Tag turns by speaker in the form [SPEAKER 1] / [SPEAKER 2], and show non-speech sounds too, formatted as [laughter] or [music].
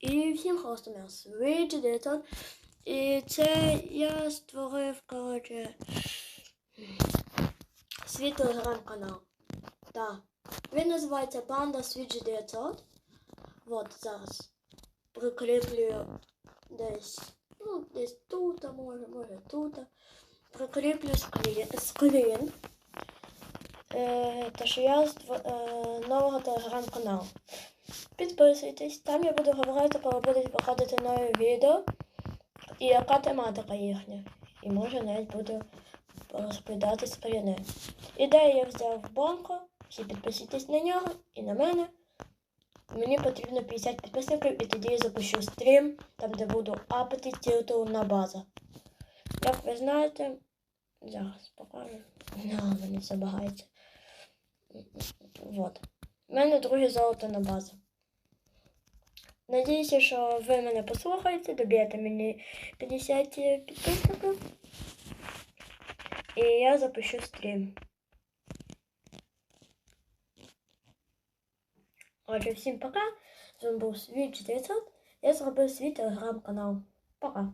[SPEAKER 1] І всім хостом я Switch 900. І це я створив, коротше, свій телеграм-канал. Так. Він називається Panda Switch 900. От зараз прикріплю десь, ну, десь тут, може, може тут. Прикріплю скрін. Е, що я дв- е, нового телеграм-каналу. Підписуйтесь, там я буду говорити, коли будуть виходити нові відео і яка тематика їхня. І може навіть буду розповідати скріни. Ідею я взяв в Бонко, всі підписуйтесь на нього і на мене. Мені потрібно 50 підписників і тоді я запущу стрім, там де буду апати титул на база. Як ви знаєте, зараз покажу. [laughs] Мене все. Вот. У мене друге золото на базу. Надіюся, що ви мене послухаєте, доб'єте мені 50 підписників. І я запущу стрім. Отже, всім пока. З вами був Свіч 900. Я зробив свій телеграм-канал. Пока.